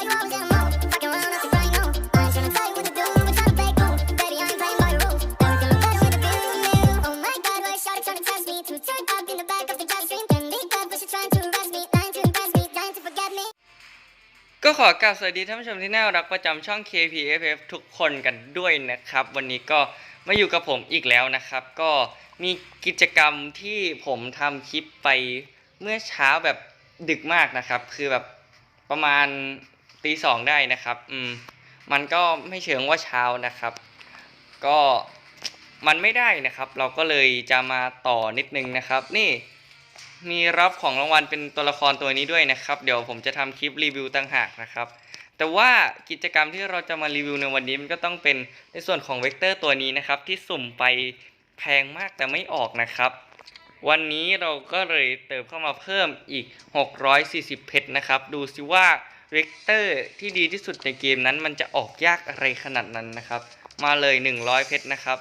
ก็ขอกราบสวัสดีท่านผู้ชมที่น่ารักประจำช่อง KPFF ทุกคนกันด้วยนะครับ วันนี้ก็มาอยู่กับผมอีกแล้วนะครับ ก็มีกิจกรรมที่ผมทำคลิปไปเมื่อเช้าแบบดึกมากนะครับ คือแบบประมาณ ตีสองได้นะครับ อืม มันก็ไม่เชิงว่าเช้านะครับ ก็มันไม่ได้นะครับ เราก็เลยจะมาต่อนิดนึงนะครับ นี่มีรับของรางวัลเป็นตัวละครตัวนี้ด้วยนะครับ เดี๋ยวผมจะทำคลิปรีวิวต่างหากนะครับ แต่ว่ากิจกรรมที่เราจะมารีวิวในวันนี้มันก็ต้องเป็นในส่วนของเวกเตอร์ตัวนี้นะครับ ที่สุ่มไปแพงมากแต่ไม่ออกนะครับ วันนี้เราก็เลยเติมเข้ามาเพิ่มอีก 640 เพชรนะครับ ดูสิว่า เวกเตอร์ที่ดีที่สุดในเกมนั้นมันจะออกยากอะไรขนาดนั้นนะครับ มาเลย 100 เพชรนะครับ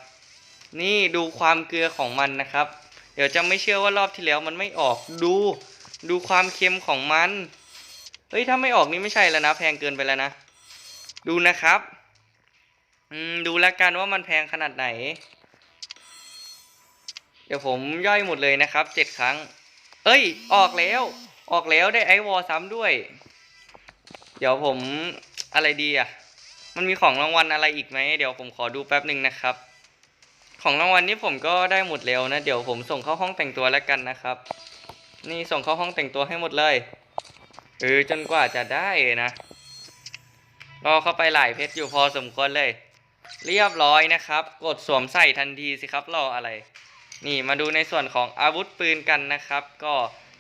นี่ดูความเกลือของมันนะครับ เดี๋ยวจะไม่เชื่อว่ารอบที่แล้วมันไม่ออกดู ดูความเค็มของมันเฮ้ยถ้าไม่ออกนี่ไม่ใช่แล้วนะ แพงเกินไปแล้วนะ ดูนะครับอืมดูแล้วกันว่ามันแพงขนาดไหน เดี๋ยวผมย่อยหมดเลยนะครับเจ็ดครั้ง เอ้ย ออกแล้ว ออกแล้วได้ไอวอลซ้ำด้วย เดี๋ยวผมอะไรดีอะ มันมีของรางวัลอะไรอีกไหมเดี๋ยวผมขอดูแป๊บหนึ่งนะครับ ของรางวัลนี้ผมก็ได้หมดแล้วนะ เดี๋ยวผมส่งเข้าห้องแต่งตัวแล้วกันนะครับ นี่ส่งเข้าห้องแต่งตัวให้หมดเลยเออจนกว่าจะได้นะ รอเข้าไปหลายเพชรอยู่พอสมควรเลย เรียบร้อยนะครับ กดสวมใส่ทันทีสิครับรออะไร นี่มาดูในส่วนของอาวุธปืนกันนะครับ ก็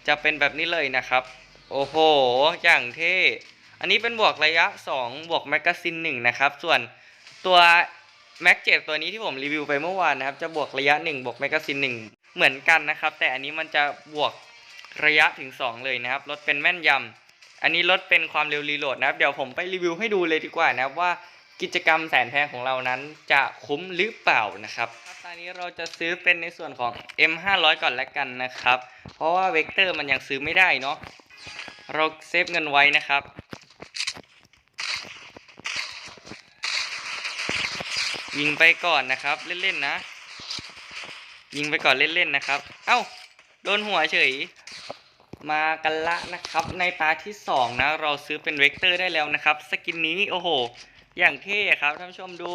จะเป็นแบบนี้เลยนะครับ โอ้โห อย่างเท่ อันนี้เป็นบวกระยะ 2 บวกแมกกาซิน1นะครับ ส่วนตัวแม็กเจ็ตัวนี้ที่ผมรีวิวไปเมื่อวานนะครับ จะบวกระยะ 1 บวกแมกกาซิน1เหมือนกันนะครับ แต่อันนี้มันจะบวกระยะถึง 2 เลยนะครับ ลดเป็นแม่นยำ อันนี้ลดเป็นความเร็วรีโหลดนะครับ เดี๋ยวผมไปรีวิวให้ดูเลยดีกว่านะครับว่ากิจกรรมแสนแพงของเรานั้นจะคุ้มหรือเปล่านะครับครับตอนนี้เราจะซื้อเป็นในส่วนของ M500 ก่อนแล้วกันนะครับ เพราะว่าเวกเตอร์มันยังซื้อไม่ได้เนาะ เราเซฟเงินไว้นะครับ ยิงไปก่อนนะครับ เล่นๆนะ ยิงไปก่อนเล่นๆนะครับ เอ้าโดนหัวเฉย มากันละนะครับ ในตาที่สองนะ เราซื้อเป็นเวกเตอร์ได้แล้วนะครับ สกินนี้โอ้โห อย่างเท่ครับท่านผู้ชมดู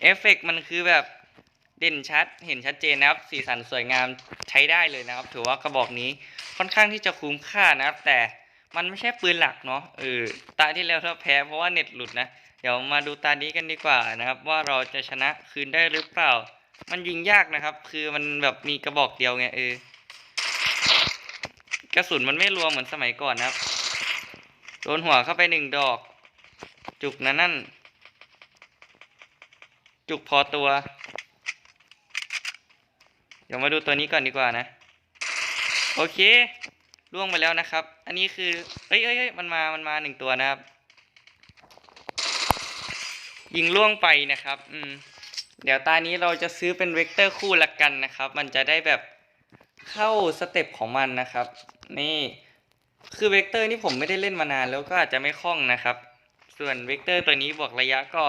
เอฟเฟกต์มันคือแบบเด่นชัดเห็นชัดเจนนะครับ สีสันสวยงามใช้ได้เลยนะครับ ถือว่ากระบอกนี้ค่อนข้างที่จะคุ้มค่านะครับ แต่มันไม่ใช่ปืนหลักเนาะเออตาที่แล้วเราแพ้เพราะว่าเน็ตหลุดนะ ดี๋ยวมาดูตานี้กันดีกว่านะครับ ว่าเราจะชนะคืนได้หรือเปล่า มันยิงยากนะครับ คือมันแบบมีกระบอกเดียวไงเออกระสุนมันไม่รวมเหมือนสมัยก่อนนะครับ โดนหัวเข้าไปหนึ่งดอก จุกนะนั่น จุกพอตัว เดี๋ยวมาดูตัวนี้ก่อนดีกว่านะ โอเคล่วงไปแล้วนะครับ อันนี้คือ เอ้ยเอ้ยเอ้ยมันมา มันมาหนึ่งตัวนะครับ ยิงล่วงไปนะครับ อืม เดี๋ยวตานี้เราจะซื้อเป็นเวกเตอร์คู่ละกันนะครับ มันจะได้แบบเข้าสเต็ปของมันนะครับ นี่คือเวกเตอร์นี่ผมไม่ได้เล่นมานานแล้วก็อาจจะไม่คล่องนะครับ ส่วนเวกเตอร์ตัวนี้บวกระยะก็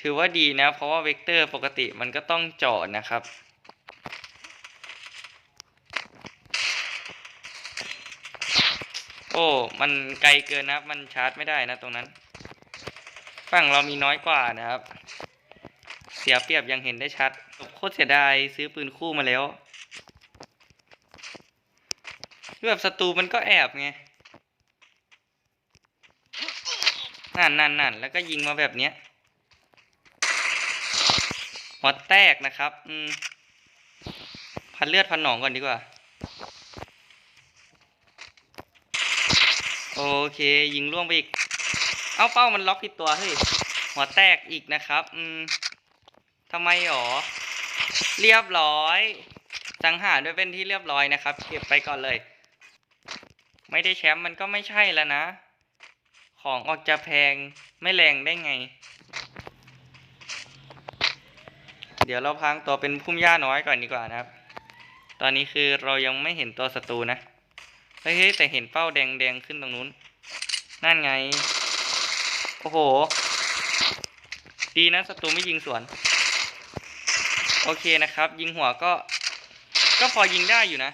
ถือว่าดีนะ เพราะว่าเวกเตอร์ปกติมันก็ต้องเจาะนะครับ โอ้ มันไกลเกินนะ มันชาร์จไม่ได้นะตรงนั้น ฝั่งเรามีน้อยกว่านะครับ เสียเปรียบยังเห็นได้ชัดโคตรเสียดายซื้อปืนคู่มาแล้วแบบศัตรูมันก็แอบไงนั่นนั่นนั่นแล้วก็ยิงมาแบบเนี้ยหัวแตกนะครับ อืม พันเลือดพันหนองก่อนดีกว่า โอเค ยิงล่วงไปอีก เอาเป้ามันล็อกผิดตัวเฮ้ยหัวแตกอีกนะครับ อืมทำไมหรอ เรียบร้อยสังหารด้วยเป็นที่เรียบร้อยนะครับ เก็บไปก่อนเลย ไม่ได้แชมป์มันก็ไม่ใช่แล้วนะ ของออกจะแพงไม่แรงได้ไง เดี๋ยวเราพังตัวเป็นพุ่มหญ้าน้อยก่อนดีกว่านะครับ ตอนนี้คือเรายังไม่เห็นตัวศัตรูนะ เฮ้ยแต่เห็นเป้าแดงแดงๆขึ้นตรงนู้น นั่นไง อ้โห ดีนะศัตรูไม่ยิงสวน โอเคนะครับ ยิงหัวก็ ก็พอยิงได้อยู่นะ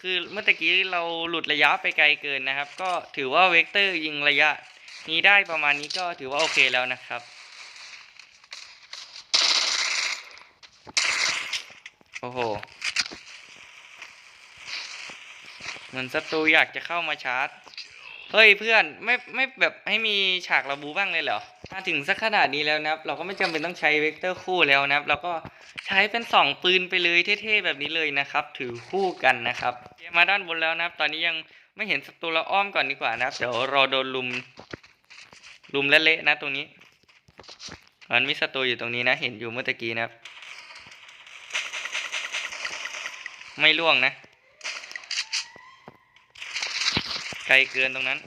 คือเมื่อกี้เราหลุดระยะไปไกลเกินนะครับ ก็ถือว่าเวกเตอร์ยิงระยะ นี้ได้ประมาณนี้ก็ถือว่าโอเคแล้วนะครับ โอ้โหเหมือนศัตรูอยากจะเข้ามาชาร์จ เฮ้ยเพื่อนไม่ไม่แบบให้มีฉากระบูบ้างเลยเหรอมาถึงสักขนาดนี้แล้วนะครับ เราก็ไม่จำเป็นต้องใช้เวกเตอร์คู่แล้วนะครับ เราก็ใช้เป็นสองปืนไปเลยเท่ๆแบบนี้เลยนะครับ ถือคู่กันนะครับมาด้านบนแล้วนะครับ ตอนนี้ยังไม่เห็นศัตรูเราอ้อมก่อนดีกว่านะครับเดี๋ยวรอโดนลุมลุมและเละๆนะตรงนี้มันมีศัตรูอยู่ตรงนี้นะ เห็นอยู่เมื่อกี้นะครับ ไม่ล่วงนะ ไกลเกินตรงนั้น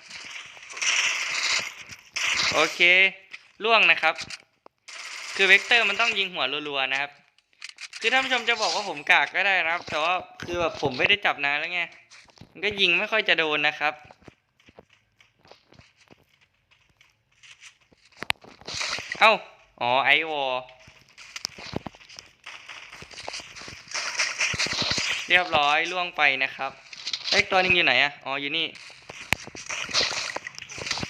โอเคล่วงนะครับ คือเวกเตอร์มันต้องยิงหัวรัวๆนะครับ คือท่านผู้ชมจะบอกว่าผมกากก็ได้นะครับ แต่ว่าคือแบบผมไม่ได้จับนานแล้วไงมันก็ยิงไม่ค่อยจะโดนนะครับเอ้าอ๋อไอวอลเรียบร้อยล่วงไปนะครับเอ้ตัวหนึงอยู่ไหนอะอ๋ออยู่นี่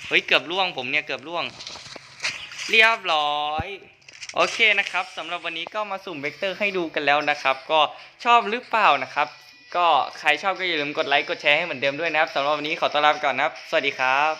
เฮ้ยเกือบล่วงผมเนี่ยเกือบล่วง เรียบร้อยโอเคนะครับสำหรับวันนี้ก็มาสุ่มเวกเตอร์ให้ดูกันแล้วนะครับ ก็ชอบหรือเปล่านะครับ ก็ใครชอบก็อย่าลืมกดไลค์กดแชร์ให้เหมือนเดิมด้วยนะครับสำหรับวันนี้ขอต้อนรับก่อนนะครับ สวัสดีครับ